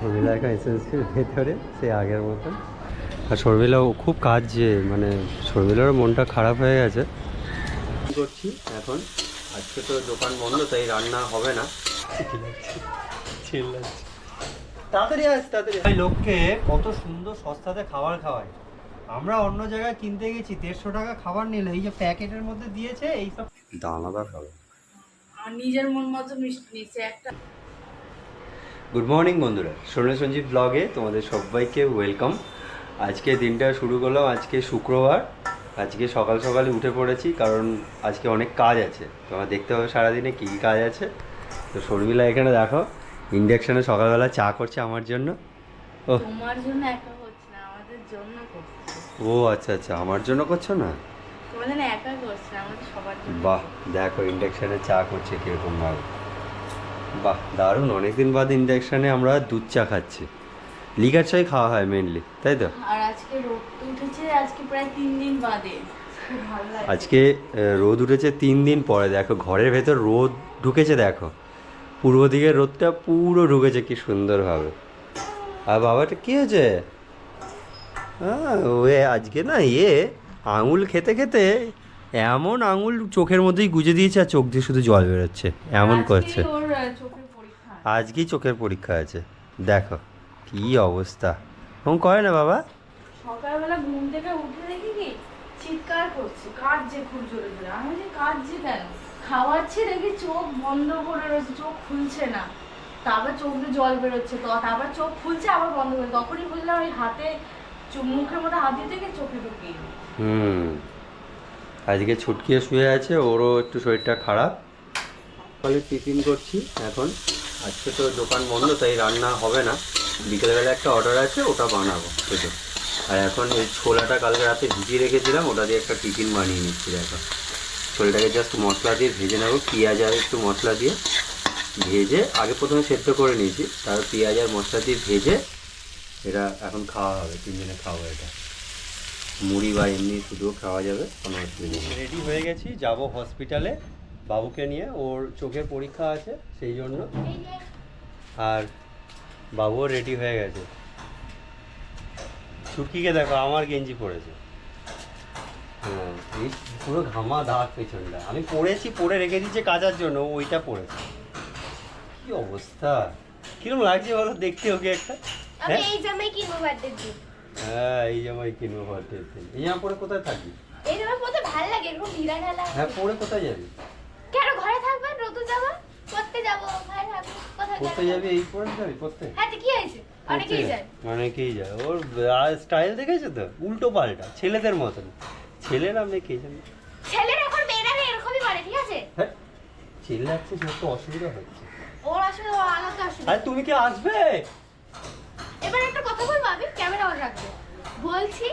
শর্মিলা এখন এসএসসির ভেতরে সে আগের মতন। আর শর্মিলাও খুব কাজ যে মানে শর্মিলারও মনটা খারাপ হয়ে গেছে। কি করছি এখন। আজকে তো দোকান বন্ধ তাই রান্না হবে না। তাড়াতাড়ি আস তাড়াতাড়ি ভাই লোককে কত সুন্দর সস্তাতে খাবার খাওয়ায়। আমরা অন্য জায়গায় কিনতে গেছি দেড়শো টাকা খাবার নিলে। এই যে প্যাকেটের মধ্যে দিয়েছে এইসব দানাদার খাবার আর নিজের মন মতো মিষ্টি নিচ্ছে একটা গুড মর্নিং বন্ধুরা। সোনা সঞ্জীব ব্লগে তোমাদের সবাইকে ওয়েলকাম আজকে দিনটা শুরু করলাম আজকে শুক্রবার। আজকে সকাল সকালে উঠে পড়েছি কারণ আজকে অনেক কাজ আছে। তোমার দেখতে হবে সারাদিনে কী কী কাজ আছে। তো শর্মিলা এখানে দেখো ইন্ডাকশানে সকালবেলা চা করছে আমার জন্য। ও তোমার জন্য একা হচ্ছে না আমাদের জন্য করছে। ও আচ্ছা আচ্ছা আমার জন্য করছ না? তোমার একা করছে আমাদের সবার জন্য বাহ দেখো ইন্ডাকশানে চা করছে কীরকম ভাবে। বাহ দারুণ। অনেকদিন বাদ ইন্ডাকশানে আমরা দুধ চা খাচ্ছি। লিকার চাই খাওয়া হয় মেনলি তাই তো? আর আজকে রোদ উঠেছে আজকে প্রায় তিন দিন বাদে। আজকে রোদ উঠেছে তিন দিন পরে দেখো ঘরের ভেতর রোদ ঢুকেছে দেখো। পূর্ব দিকের রোদটা পুরো ঢুকেছে কি সুন্দরভাবে। আর বাবাটা কি হয়েছে? হ্যাঁ ওয়ে আজকে না ইয়ে আঙুল খেতে খেতে এমন আঙুল চোখের মধ্যেই গুজে দিয়েছে আর চোখ দিয়ে শুধু জল বেরোচ্ছে। এমন করছে। আজকেই চোখের পরীক্ষা আছে। দেখো কি অবস্থা। ওম করে না বাবা? সকালবেলা ঘুম থেকে উঠে দেখি কি চিৎকার করছে কাঁদছে খুব জোরে জোরে। আমি যে কাঁদছে কেন? খাওয়াচ্ছি দেখি চোখ বন্ধ করে রয়েছে চোখ খুলছে না। তারপর চোখ দিয়ে জল বেরোচ্ছে তো তারপর চোখ খুলছে আবার বন্ধ করে। তখনই বুঝলাম ওই হাতে মুখের মধ্যে হাত দিতে গিয়ে চোখে ঢুকিয়ে হুম। আজকে ছুটকিয়ে শুয়ে আছে, ওরও একটু শরীরটা খারাপ। সকালে টিফিন করছি এখন। আজকে তো দোকান বন্ধ, তাই রান্না হবে না। বিকেলবেলা একটা অর্ডার আছে, ওটা বানাবো সেটা আর এখন এই ছোলাটা কালকে রাতে ভিজিয়ে রেখেছিলাম, ওটা দিয়ে একটা টিফিন বানিয়ে নিচ্ছি, দেখো। ছোলাটাকে জাস্ট মশলা দিয়ে ভেজে নেব, পেঁয়াজ আর একটু মশলা দিয়ে ভেজে, আগে প্রথমে সেদ্ধ করে নিয়েছি, তারপর পেঁয়াজ আর মশলা দিয়ে ভেজে, এটা এখন খাওয়া হবে, তিনজনে খাওয়া এটা। মুড়ি বা এমনি শুধুও খাওয়া যাবে কোনো অসুবিধা নেই। রেডি হয়ে গেছি যাব হসপিটালে বাবুকে নিয়ে ওর চোখের পরীক্ষা আছে সেই জন্য। আর বাবুও রেডি হয়ে গেছে। ছুটকিকে দেখো আমার গেঞ্জি পরেছে। হ্যাঁ এই পুরো ঘামা দাগ পেছনটা। আমি পড়েছি পরে রেখে দিচ্ছে কাচার জন্য ওইটা পরেছে। কি অবস্থা? কীরকম লাগছে বলো দেখতে ওকে একটা? হ্যাঁ? এই জামাই কিনবো বার্থডে হ্যাঁ এই জামাই কিনবো বার্থডে এই জামা পরে কোথায় থাকবি? এই জামা পরতে ভালো লাগে এরকম ঢিলা ঢালা হ্যাঁ পরে কোথায় যাবি? কেন ঘরে থাকবেন যাব থাকব কোথায় পড়তে যাবি এই পরে যাবি পড়তে হ্যাঁ কি হয়েছে? অনেকেই যায়। অনেকেই যায়। ওর স্টাইল দেখেছ তো? উল্টো পাল্টা ছেলেদের মতন। ছেলেরা মেয়েকে জানি? ছেলেরা এখন মেয়েরা এরকমই করে ঠিক আছে? হ্যাঁ তো অসুবিধা হচ্ছে। ওর আলাদা আসলে আরে তুমি কি আসবে? এবার একটা কথা বলব আমি ক্যামেরা অন রাখব। বলছি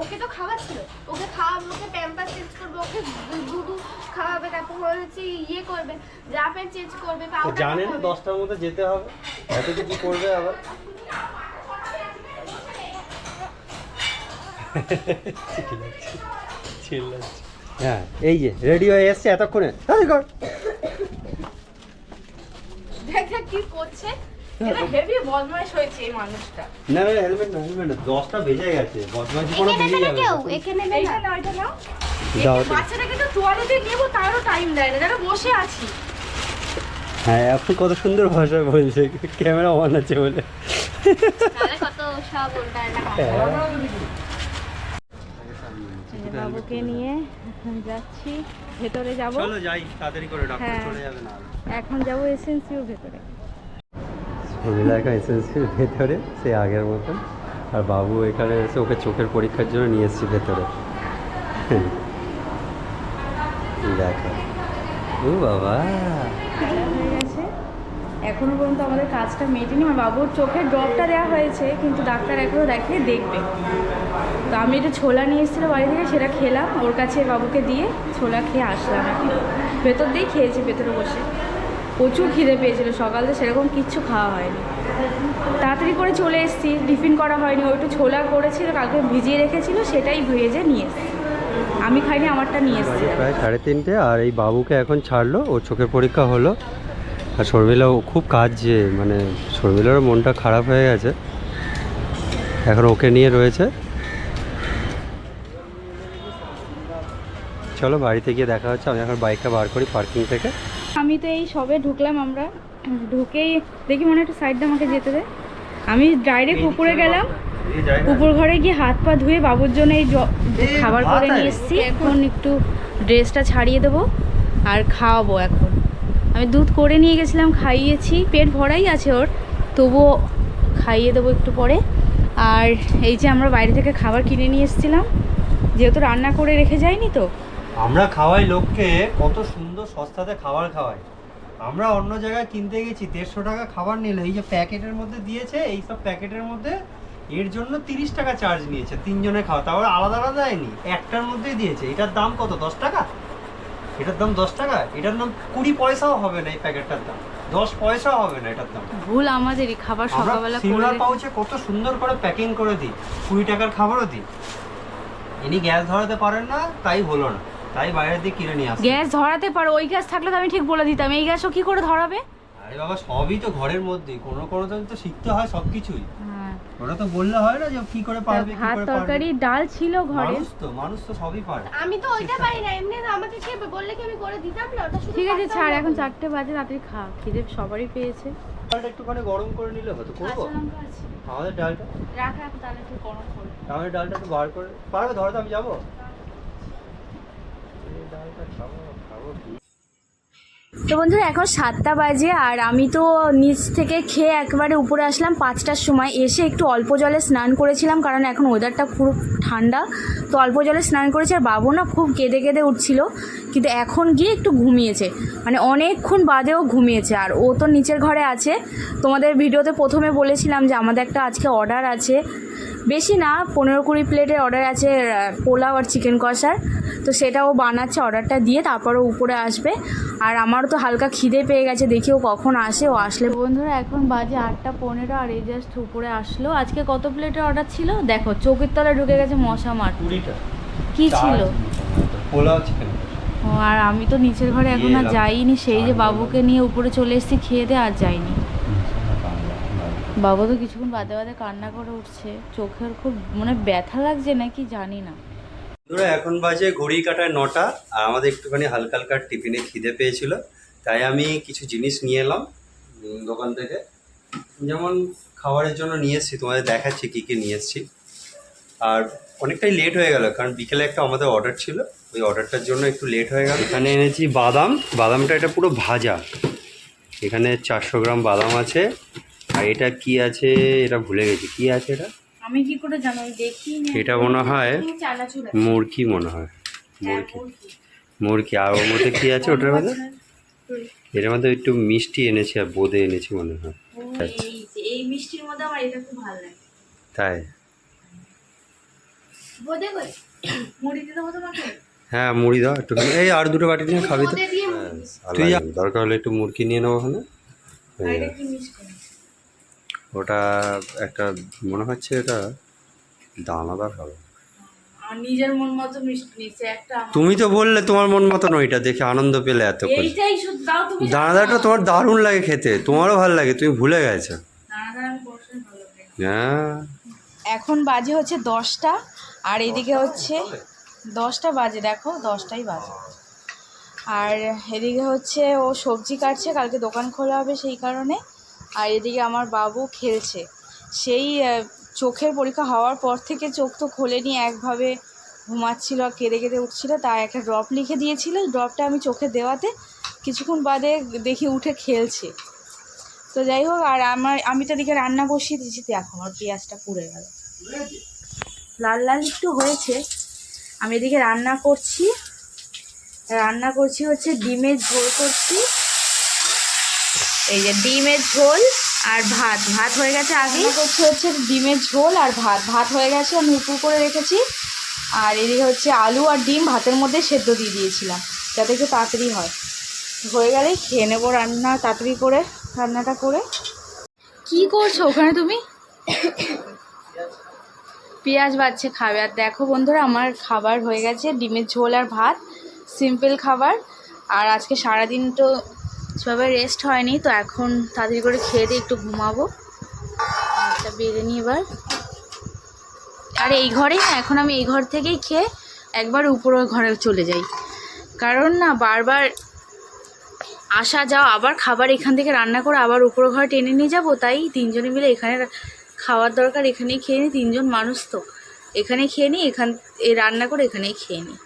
ওকে তো খাওয়াচ্ছিল। ওকে খাওয়াবো ওকে প্যাম্পার চেঞ্জ করবে ওকে দুধু খাওয়াবে তারপর হচ্ছে ইয়ে করবে জামা প্যান্ট চেঞ্জ করবে তো পাউডার জানে না দশটার মধ্যে যেতে হবে এত কিছু করবে আবার। হ্যাঁ এই যে রেডি হয়ে এসছে এতক্ষণে। দেখ কি করছে? এটা হেভি বদমাইশ হয়েছে এই মানুষটা। না না হেলমেট না হেলমেট না দশটা বেজে গেছে বদমাইশি করে এখানে বেরিয়ে নেবে না। যাবে এখানে না নাও নাও। বাচ্চাটাকে তো তোয়ালেতে নেব তারও টাইম দেয় না যেন বসে আছি। হ্যাঁ এখন কত সুন্দর ভাষা বলছে ক্যামেরা অন আছে বলে। হ্যাঁ। বাবুকে নিয়ে যাচ্ছি ভেতরে যাব। চলো যাই তাড়াতাড়ি করে ডাক্তার হ্যাঁ। চলে যাবে না। এখন যাব এসেন্সিও ভেতরে। এখন এসএসসির ভেতরে, সে আগের মতন। আর বাবু এখানে এসে ওকে চোখের পরীক্ষার জন্য নিয়ে এসেছি ভেতরে। দেখো। ও বাবা। এখনও পর্যন্ত আমাদের কাজটা মেটেনি, আমার বাবুর চোখের ড্রপটা দেওয়া হয়েছে, কিন্তু ডাক্তার এখনও দেখিয়ে দেখবে। তো আমি একটু ছোলা নিয়ে এসেছিল বাড়ি থেকে, সেটা খেলাম, ওর কাছে বাবুকে দিয়ে ছোলা খেয়ে আসলাম ভেতর দিয়েই খেয়েছি, ভেতরে বসে। প্রচুর খিদে পেয়েছিল সকালে সেরকম কিচ্ছু খাওয়া হয়নি। তাড়াতাড়ি করে চলে এসেছি টিফিন করা হয়নি ও একটু ছোলা করেছিল কালকে ভিজিয়ে রেখেছিল সেটাই ভেজে নিয়ে এসেছি। আমি খাইনি আমারটা নিয়ে এসেছি। প্রায় সাড়ে তিনটে আর এই বাবুকে এখন ছাড়লো ও চোখের পরীক্ষা হলো। আর শর্মিলাও খুব কাজ যে মানে শর্মিলারও মনটা খারাপ হয়ে গেছে। এখন ওকে নিয়ে রয়েছে। চলো বাড়িতে গিয়ে দেখা হচ্ছে আমি এখন বাইকটা বার করি পার্কিং থেকে। আমি তো এই সবে ঢুকলাম আমরা। ঢুকেই দেখি মনে একটু সাইডটা আমাকে যেতে দে আমি ডাইরেক্ট উপরে গেলাম। উপর ঘরে গিয়ে হাত পা ধুয়ে বাবুর জন্য এই খাবার করে নিয়ে এসেছি। এখন একটু ড্রেসটা ছাড়িয়ে দেবো আর খাওয়াবো এখন। আমি দুধ করে নিয়ে গেছিলাম খাইয়েছি। পেট ভরাই আছে ওর তবুও খাইয়ে দেবো একটু পরে। আর এই যে আমরা বাইরে থেকে খাবার কিনে নিয়ে এসেছিলাম যেহেতু রান্না করে রেখে যাইনি তো। আমরা খাওয়াই লোককে কত সুন্দর সস্তাতে খাবার খাওয়াই আমরা অন্য জায়গায় কিনতে গেছি দেড়শো টাকা খাবার নিল এই যে প্যাকেটের মধ্যে দিয়েছে এই সব প্যাকেটের মধ্যে এর জন্য তিরিশ টাকা চার্জ নিয়েছে তিনজনে খাওয়া। তারপর আলাদা আলাদা দেয়নি একটার মধ্যেই দিয়েছে। এটার দাম কত? দশ টাকা? এটার দাম দশ টাকা? এটার দাম কুড়ি পয়সাও হবে না এই প্যাকেটটার দাম। দশ পয়সাও হবে না এটার দাম। ভুল আমাদেরই খাবার সকালবেলা সিমলার পাউচে কত সুন্দর করে প্যাকিং করে দিই। কুড়ি টাকার খাবারও দিই। ইনি গ্যাস ধরাতে পারেন না তাই হলো না। তাই বাইরে দিয়ে কিনে নিয়ে আসি গ্যাস ধরাতে পারো ওই গ্যাস থাকলে তো আমি ঠিক বলে দিতাম এই গ্যাসও কি করে ধরাবে? আরে বাবা সবই তো ঘরের মধ্যেই কোনো কোনো দিন তো শিখতে হয় সবকিছুই। হ্যাঁ। ওরা তো বললে হয় না যে কি করে পারবে কি করে তরকারি ডাল ছিল ঘরে। মানুষ তো মানুষ তো সবই পারে। আমি তো ওইটা পারি না এমনি আমাকে কে বললে কি আমি করে দিতাম না ওটা শুধু ঠিক আছে ছাড় এখন চারটে বাজে তাড়াতাড়ি খা খিদে সবারই পেয়েছে। ডালটা একটুখানি গরম করে নিলে হতো করব? কাঁচা লঙ্কা আছে। আমাদের ডালটা রাখ রাখ তাহলে একটু গরম করে আমাদের ডালটা একটু বার করে পারবে ধরো তো আমি যাব এই ডালটা খাব খাব কি তো বন্ধুরা, এখন সাতটা বাজে আর আমি তো নিচ থেকে খেয়ে একবারে উপরে আসলাম পাঁচটার সময়। এসে একটু অল্প জলে স্নান করেছিলাম, কারণ এখন ওয়েদারটা খুব ঠান্ডা। তো অল্প জলে স্নান করেছি আর বাবু না খুব কেঁদে কেঁদে উঠছিল, কিন্তু এখন গিয়ে একটু ঘুমিয়েছে। মানে অনেকক্ষণ বাদেও ঘুমিয়েছে, আর ও তো নিচের ঘরে আছে। তোমাদের ভিডিওতে প্রথমে বলেছিলাম যে আমাদের একটা আজকে অর্ডার আছে। বেশি না পনেরো কুড়ি প্লেটের অর্ডার আছে পোলাও আর চিকেন কষার। তো সেটা ও বানাচ্ছে অর্ডারটা দিয়ে তারপর ও উপরে আসবে। আর আমারও তো হালকা খিদে পেয়ে গেছে দেখি ও কখন আসে ও আসলে বন্ধুরা এখন বাজে আটটা পনেরো আর এই জাস্ট উপরে আসলো। আজকে কত প্লেটের অর্ডার ছিল? দেখো চোখের তলায় ঢুকে গেছে মশা মার। কি ছিল? পোলাও চিকেন ও আর আমি তো নিচের ঘরে এখন আর যাইনি সেই যে বাবুকে নিয়ে উপরে চলে এসেছি খেয়ে দিয়ে আর যাইনি। বাবা তো কিছুক্ষণ বাদে বাদে কান্না করে উঠছে। চোখের খুব মানে ব্যথা লাগছে নাকি জানি না। বন্ধুরা, এখন বাজে ঘড়ি কাটায় নটা, আর আমাদের একটুখানি হালকা হালকা টিফিনে খিদে পেয়েছিল, তাই আমি কিছু জিনিস নিয়ে এলাম দোকান থেকে। যেমন খাবারের জন্য নিয়ে এসেছি, তোমাদের দেখাচ্ছি কী কী নিয়ে এসেছি। আর অনেকটাই লেট হয়ে গেল, কারণ বিকেলে একটা আমাদের অর্ডার ছিল, ওই অর্ডারটার জন্য একটু লেট হয়ে গেল। এখানে এনেছি বাদাম, বাদামটা এটা পুরো ভাজা। এখানে চারশো গ্রাম বাদাম আছে আর এটা কি আছে? এটা ভুলে গেছি। কি আছে এটা? আমি কি করে জানো দেখি এটা মনে হয় মুরগি মনে হয়। মুরগি মুরগি আর ওর মধ্যে কি আছে? ওটার মধ্যে? এটার মধ্যে একটু মিষ্টি এনেছি আর বোঁদে এনেছি মনে হয়। এই মিষ্টির মধ্যে আমার এটা খুব ভালো লাগে। তাই? মুড়ি দিতে হতো তোমাকে? হ্যাঁ মুড়ি দাও একটুখানি। এই আর দুটো বাটি নিয়ে খাবি তো। তুই দরকার হলে একটু মুরগি নিয়ে নেব ওখানে। হয়ে ওটা একটা মনে হচ্ছে এটা দানাদার হবে। নিজের মন মতো মিষ্টি নিচ্ছে একটা তুমি তো বললে তোমার মন মতন ওইটা দেখে আনন্দ পেলে এত এইটাই শুধু দাও তুমি দানাদারটা তোমার দারুণ লাগে খেতে তোমারও ভালো লাগে তুমি ভুলে গেছো। হ্যাঁ। এখন বাজে হচ্ছে দশটা আর এদিকে হচ্ছে দশটা বাজে দেখো দশটাই বাজে। আর এদিকে হচ্ছে ও সবজি কাটছে কালকে দোকান খোলা হবে সেই কারণে। আর এদিকে আমার বাবু খেলছে। সেই চোখের পরীক্ষা হওয়ার পর থেকে চোখ তো খোলেনি, একভাবে ঘুমাচ্ছিল আর কেঁদে কেঁদে উঠছিল। তাই একটা ড্রপ লিখে দিয়েছিল। ড্রপটা আমি চোখে দেওয়াতে কিছুক্ষণ বাদে দেখি উঠে খেলছে। তো যাই হোক, আর আমার, আমি তো এদিকে রান্না বসিয়ে দিয়েছি। দেখো, আমার পেঁয়াজটা পুড়ে গেল। লাল লাল একটু হয়েছে। আমি এদিকে রান্না করছি। রান্না করছি হচ্ছে ডিমের ঝোল করছি। এই যে ডিমের ঝোল আর ভাত। ভাত হয়ে গেছে আগে। করছি হচ্ছে ডিমের ঝোল আর ভাত। ভাত হয়ে গেছে আমি উপর করে রেখেছি। আর এদিকে হচ্ছে আলু আর ডিম ভাতের মধ্যে সেদ্ধ দিয়ে দিয়েছিলাম যাতে একটু তাড়াতাড়ি হয়। হয়ে গেলেই খেয়ে নেব রান্না তাড়াতাড়ি করে রান্নাটা করে। কি করছ ওখানে তুমি? পেঁয়াজ বাচ্ছে খাবে। আর দেখো বন্ধুরা আমার খাবার হয়ে গেছে ডিমের ঝোল আর ভাত। সিম্পল খাবার। আর আজকে সারাদিন তো সবাই রেস্ট হয়নি, তো এখন তাড়াতাড়ি করে খেয়ে দিয়ে একটু ঘুমাবো। একটা বেড়ে নিই এবার। আর এই ঘরেই না, এখন আমি এই ঘর থেকেই খেয়ে একবার উপরের ঘরে চলে যাই। কারণ না, বারবার আসা যাও আবার খাবার এখান থেকে রান্না করে আবার উপর ঘরে টেনে নিয়ে যাব, তাই তিনজনে মিলে এখানে খাওয়ার দরকার এখানেই খেয়ে নিই, তিনজন মানুষ তো। এখানে খেয়ে নিই, এখান রান্না করে এখানেই খেয়ে নিই।